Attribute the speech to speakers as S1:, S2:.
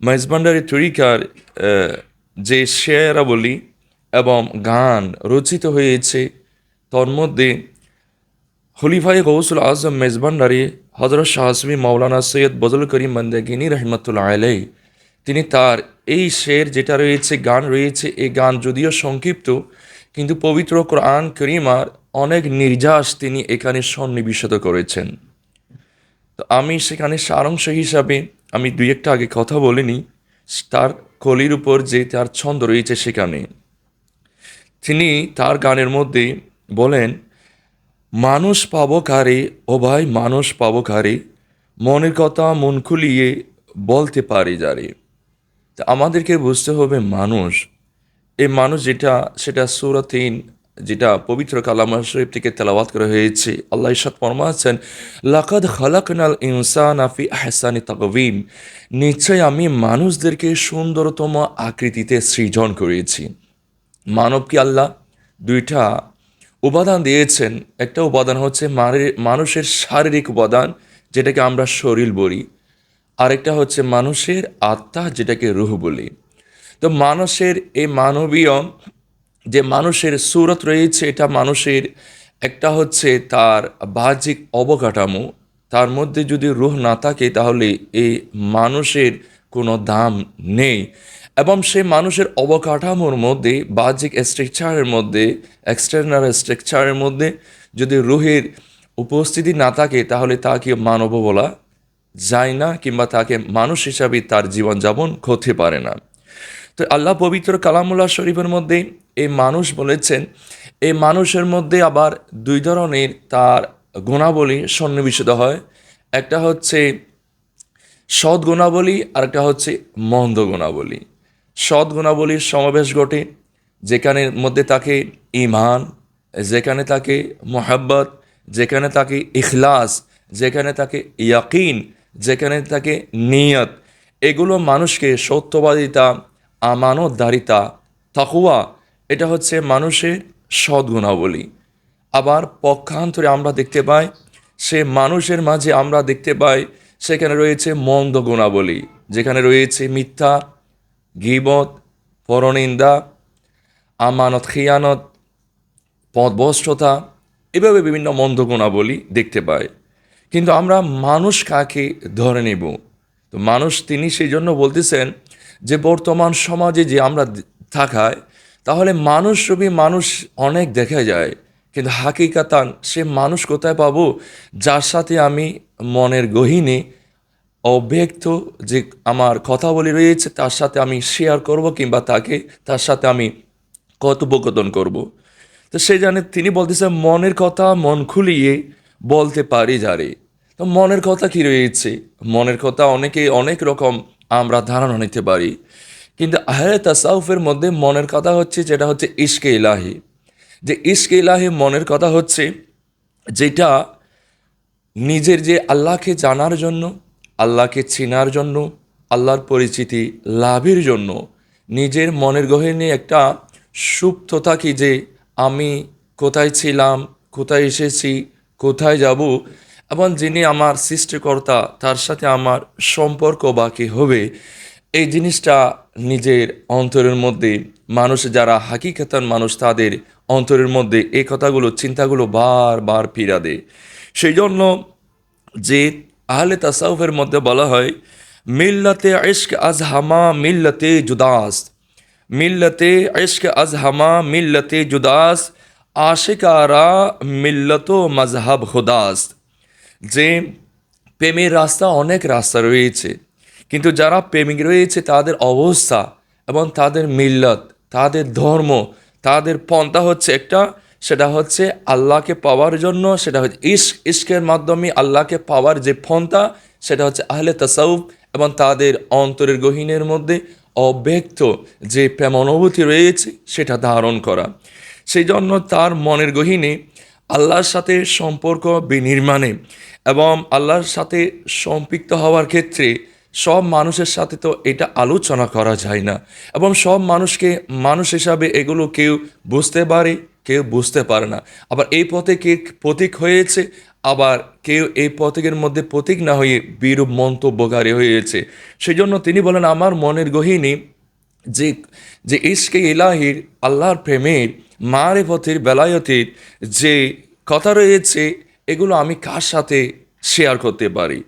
S1: মেজবান্ডারি তরিকার যে শেয়ারাবলী এবং গান রচিত হয়েছে তন্মধ্যে খলিফাই গৌসুল আজম মেজবান্ডারি হজরত শাহসমি মৌলানা সৈয়দ বজল করিম মন্দাগিনী রহমতুল্লাহ আলাই তিনি তার এই শের যেটা রয়েছে, গান রয়েছে এই গান যদিও সংক্ষিপ্ত, কিন্তু পবিত্র কোরআন করিমার অনেক নির্যাস তিনি এখানে সন্নিবেশিত করেছেন। তো আমি সেখানে সারাংশ হিসাবে আমি দুই একটা আগে কথা বলিনি, তার কলির উপর যে তার ছন্দ রয়েছে সেখানে তিনি তার গানের মধ্যে বলেন, মানুষ পাবো কারে, ও ভাই মানুষ পাবো কারে, মনের কথা মন খুলিয়ে বলতে পারে যারে। আমাদেরকে বুঝতে হবে মানুষ। এই মানুষ যেটা, সেটা সুরাতিন যেটা পবিত্র কালামা শরীফ থেকে তেলাওয়াত করা হয়েছে। আল্লাহ ইসাদ ফরমাচ্ছেন লাকাদ খালাকনাল ইনসান আফি আহসানি তাকবিম নিশ্চয় আমি মানুষদেরকে সুন্দরতম আকৃতিতে সৃজন করেছি। মানবকে আল্লাহ? দুইটা উপাদান দিয়েছেন। একটা উপাদান হচ্ছে মানুষের শারীরিক উপাদান, যেটাকে আমরা শরীর বলি। আরেকটা হচ্ছে মানুষের আত্মা, যেটাকে রুহ বলি। তো মানুষের এই মানবীয় যে মানুষের সুরত রয়েছে, এটা মানুষের একটা হচ্ছে তার বাহ্যিক অবকাঠামো। তার মধ্যে যদি রুহ না থাকে, তাহলে এই মানুষের কোনো দাম নেই। এবং সে মানুষের অবকাঠামোর মধ্যে, বাহ্যিক স্ট্রাকচারের মধ্যে এক্সটার্নাল স্ট্রাকচারের মধ্যে যদি রুহের উপস্থিতি না থাকে, তাহলে তাকে মানব বলা যায় না, কিংবা তাকে মানুষ হিসাবে তার জীবনযাপন করতে পারে না। তো আল্লাহ পবিত্র কালামুল্লাহ শরীফের মধ্যে এই মানুষ বলেছেন, এই মানুষের মধ্যে আবার দুই ধরনের তার গুণাবলী সন্নিবেশিত হয়। একটা হচ্ছে সৎ গুণাবলী, আর একটা হচ্ছে মন্দ গুণাবলী। সৎ গুণাবলীর সমাবেশ ঘটে যেখানের মধ্যে থাকে ইমান যেখানে থাকে মোহাব্বত, যেখানে তাকে ইখলাস, যেখানে তাকে ইয়াকিন, যেখানে তাকে নিয়ত। এগুলো মানুষকে সত্যবাদিতা, আমানতদারিতা, তাকুয়া এটা হচ্ছে মানুষের সৎ গুণাবলী আবার পক্ষান্তরে আমরা দেখতে পাই, সে মানুষের মাঝে আমরা দেখতে পাই, সেখানে রয়েছে মন্দ গুণাবলী, যেখানে রয়েছে মিথ্যা, গিবত, পরনিন্দা, আমানত, খিয়ানত পদভষ্টতা এভাবে বিভিন্ন মন্দ গুণাবলী দেখতে পাই। কিন্তু আমরা মানুষ কাকে ধরে নেব? তো মানুষ তিনি সেই জন্য বলতেছেন যে বর্তমান সমাজে যে আমরা থাকায় তাহলে মানুষ রূপী মানুষ অনেক দেখা যায়, কিন্তু হাকিকাতান সে মানুষ কোথায় পাবো? যার সাথে আমি মনের গহীনে অব্যক্ত যে আমার কথা বলি রয়েছে, তার সাথে আমি শেয়ার করব কিংবা তাকে, তার সাথে আমি কথোপকথন করব। তো সে জানে, তিনি বলতেছেন মনের কথা মন খুলিয়ে বলতে পারি যারে। তো মনের কথা কি রয়েছে? মনের কথা অনেকে অনেক রকম আমরা ধারণা নিতে পারি। কিন্তু আহলে তাসাউফের মধ্যে মনের কথা হচ্ছে যেটা হচ্ছে ইশকে ইলাহি। যে ইশকে ইলাহি মনের কথা হচ্ছে যেটা নিজের যে আল্লাহকে জানার জন্য, আল্লাহকে চেনার জন্য, আল্লাহর পরিচিতি লাভের জন্য নিজের মনের গহনে একটা সুপ্ত থাকি যে আমি কোথায় ছিলাম, কোথায় এসেছি, কোথায় যাব, এবং যিনি আমার সৃষ্টিকর্তা তার সাথে আমার সম্পর্ক বাকি হবে। এই জিনিসটা নিজের অন্তরের মধ্যে, মানুষ যারা হাকিকাতান মানুষ তাদের অন্তরের মধ্যে এই কথাগুলো, চিন্তাগুলো বারবার পীড়া দেয়। সেই জন্য যে আহলে তাসাউফের মধ্যে বলা হয়, মিল্লাতে ইশক আজহামা মিল্লাতে জুদাস। মিল্লাতে ইশক আজহামা মিল্লাতে জুদাস, আশিকারা মিল্লত মজহাব খুদাস যে প্রেমের রাস্তা অনেক রাস্তা রয়েছে। কিন্তু যারা প্রেমিক রয়েছে, তাদের অবস্থা এবং তাদের মিল্লত, তাদের ধর্ম, তাদের পন্থা হচ্ছে একটা, সেটা হচ্ছে আল্লাহকে পাওয়ার জন্য, সেটা হচ্ছে ইস্ক ইস্কের মাধ্যমে আল্লাহকে পাওয়ার যে পন্থা, সেটা হচ্ছে আহলে তাসাউফ এবং তাদের অন্তরের গহীনের মধ্যে অব্যক্ত যে প্রেম অনুভূতি রয়েছে, সেটা ধারণ করা। সেই জন্য তার মনের গহীনে আল্লাহর সাথে সম্পর্ক বিনির্মাণে এবং আল্লাহর সাথে সম্পৃক্ত হওয়ার ক্ষেত্রে সব মানুষের সাথে তো এটা আলোচনা করা যায় না। এবং সব মানুষকে মানুষ হিসাবে এগুলো কেউ বুঝতে পারে, কেউ বুঝতে পারে না। আবার এই পথে কে প্রতীক হয়েছে, আবার কেউ এই পথিকের মধ্যে প্রতীক না হয়ে বিরূপ মন্তব্যকারী হয়েছে। সেই জন্য তিনি বলেন, আমার মনের গহিনী যে যে ইস্কে ইলাহির, আল্লাহর প্রেমের মারে পথের বেলায়তের যে কথা রয়েছে, এগুলো আমি কার সাথে শেয়ার করতে পারি?